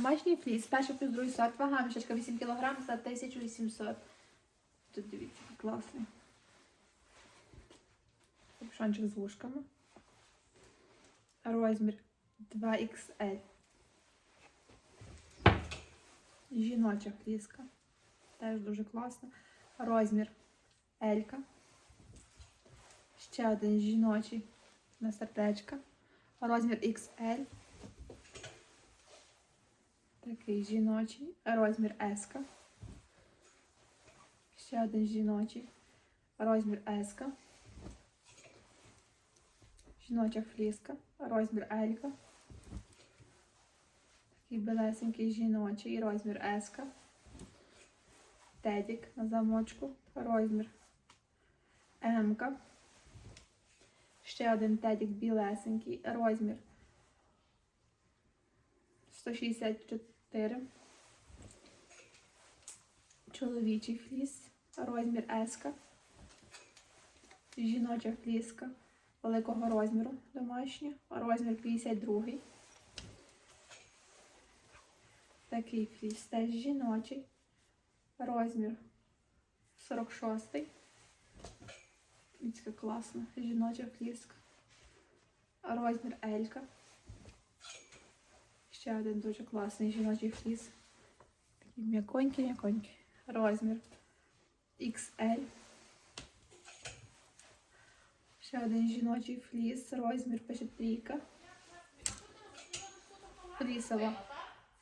Домашній фліс, перший плюс другий сорт, вага мішечка 8 кг за 1800. Тут дивіться, класний. Капюшончик з вушками. Розмір 2XL. Жіноча фліска. Теж дуже класно. Розмір L. Ще один жіночий на сердечка. Розмір XL. Такий жіночий. Розмір S. Ще один жіночий. Розмір S. Жіноча фліска. Розмір L. Такий белесенький жіночий. Розмір S. Тедік на замочку. Розмір М. -ка. Ще один тедік білесенький. Розмір 164. Чоловічий фліс. Розмір S. Жіноча фліска великого розміру домашня. Розмір 52. Такий фліс теж жіночий. Розмір 46. Дивіться, класно. Жіноча фліска. Розмір Елька. Ще один дуже класний жіночий фліс. М'яконький, м'яконький. Розмір XL. Ще один жіночий фліс. Розмір пише трійка. Флісова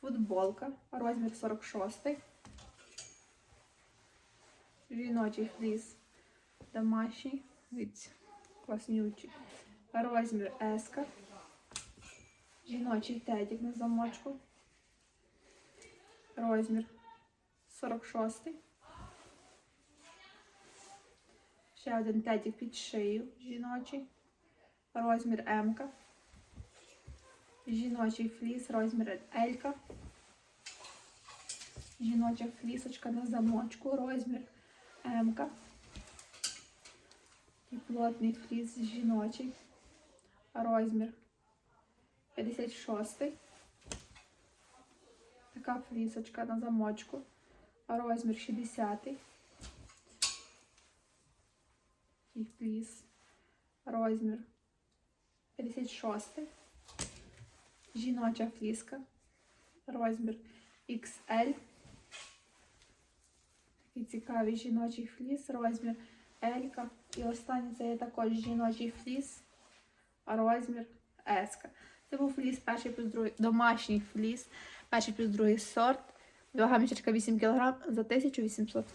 футболка. Розмір 46. Жіночий фліс домашній. Дивіться, класнючий. Розмір S. Жіночий тедік на замочку. Розмір 46. Ще один тедік під шию жіночий. Розмір М. Жіночий фліс, розмір L. Жіноча флісочка на замочку, розмір М. І плотний фліс жіночий. Розмір 56. Така флісочка на замочку. Розмір 60. І фліс. Розмір 56. Жіноча фліска. Розмір XL. Такий цікавий жіночий фліс. Розмір L. І останній це є також жіночий фліс. Розмір S. Це був фліс, перший плюс другий, домашній фліс, перший плюс другий сорт. Вага мішечка 8 кг за 1800.